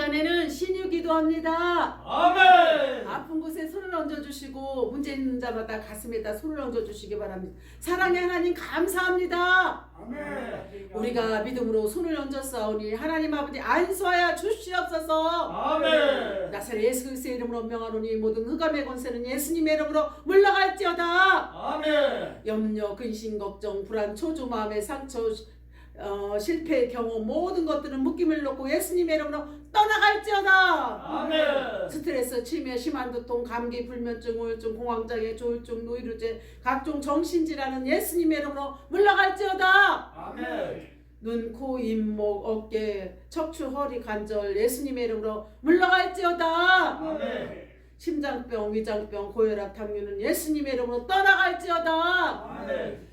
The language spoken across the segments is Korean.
시간에는 신유 기도합니다. 아멘. 아픈 곳에 손을 얹어주시고 문제 있는 자마다 가슴에다 손을 얹어주시기 바랍니다. 사랑의 하나님 감사합니다. 아멘. 우리가 믿음으로 손을 얹었사오니 하나님 아버지 안수하여 주시옵소서. 아멘. 나사렛 예수 그리스도의 이름으로 명하노니 모든 흑암의 권세는 예수님의 이름으로 물러갈지어다. 아멘. 염려, 근심, 걱정, 불안, 초조 마음의 상처, 어, 실패, 경험 모든 것들은 묶임을 놓고 예수님의 이름으로 떠나갈지어다. 아멘. 스트레스, 치매, 심한 두통, 감기, 불면증, 우울증, 공황장애, 조울증, 노이로제, 각종 정신질환은 예수님의 이름으로 물러갈지어다. 아멘. 눈, 코, 입, 목, 어깨, 척추, 허리, 관절 예수님의 이름으로 물러갈지어다. 아멘. 심장병, 위장병, 고혈압, 당뇨는 예수님의 이름으로 떠나갈지어다. 아멘.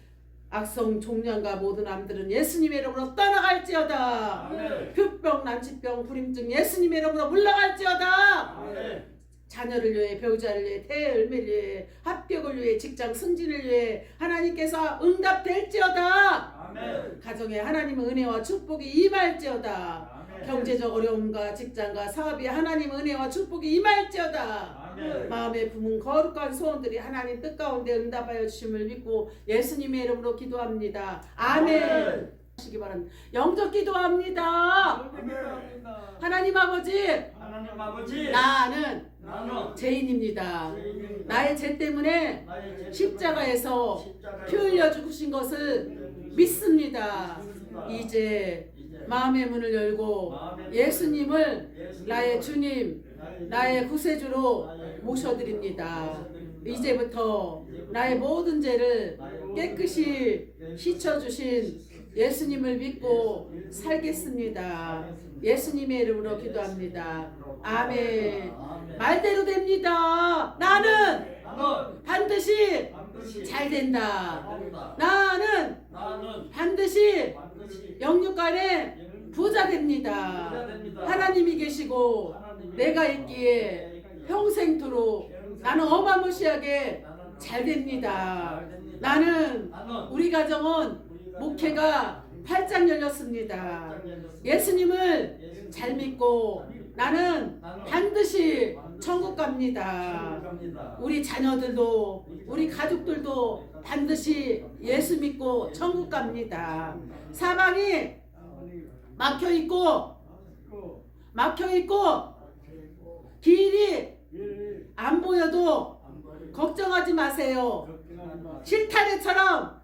악성 종양과 모든 암들은 예수님의 이름으로 떠나갈지어다. 아멘. 흑병, 난치병, 불임증 예수님의 이름으로 물러갈지어다. 아멘. 자녀를 위해 배우자를 위해 대열매를 위해 합격을 위해 직장 승진을 위해 하나님께서 응답될지어다. 아멘. 가정에 하나님의 은혜와 축복이 임할지어다. 아멘. 경제적 어려움과 직장과 사업이 하나님 은혜와 축복이 임할지어다. 아멘. 마음에 품은 거룩한 소원들이 하나님 뜻 가운데 응답하여 주심을 믿고 예수님의 이름으로 기도합니다. 아멘. 하시기 바랍니다. 영적 기도합니다. 기도합니다. 하나님 아버지, 하나님 아버지. 나는 죄인입니다. 나의 죄 때문에 십자가에서 피 흘려 죽으신 것을 믿습니다. 이제 마음의 문을 열고 예수님을 나의 주님, 나의 구세주로. 모셔드립니다. 이제부터 나의 모든 죄를 깨끗이 씻어주신 예수님을 믿고 살겠습니다. 예수님의 이름으로 기도합니다. 아멘. 말대로 됩니다. 나는 반드시 잘 된다. 나는 반드시 영육간에 부자 됩니다. 하나님이 계시고 내가 있기에 평생토록 나는 어마무시하게 잘 됩니다. 나는 우리 가정은 목회가 활짝 열렸습니다. 예수님을 잘 믿고 나는 반드시 천국 갑니다. 우리 자녀들도 우리 가족들도 반드시 예수 믿고 천국 갑니다. 사방이 막혀 있고 막혀 있고 길이 안 보여도 걱정하지 마세요. 실타래처럼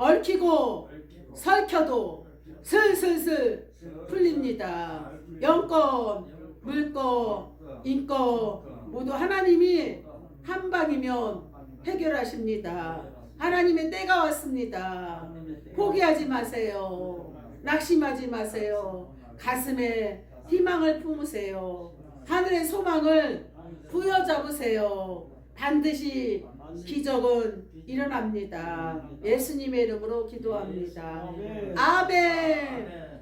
얽히고 설켜도 슬슬슬 풀립니다. 영권, 물권, 인권 모두 하나님이 한 방이면 해결하십니다. 하나님의 때가 왔습니다. 포기하지 마세요. 낙심하지 마세요. 가슴에 희망을 품으세요. 하늘의 소망을 부여잡으세요. 반드시 기적은 일어납니다. 예수님의 이름으로 기도합니다. 아멘.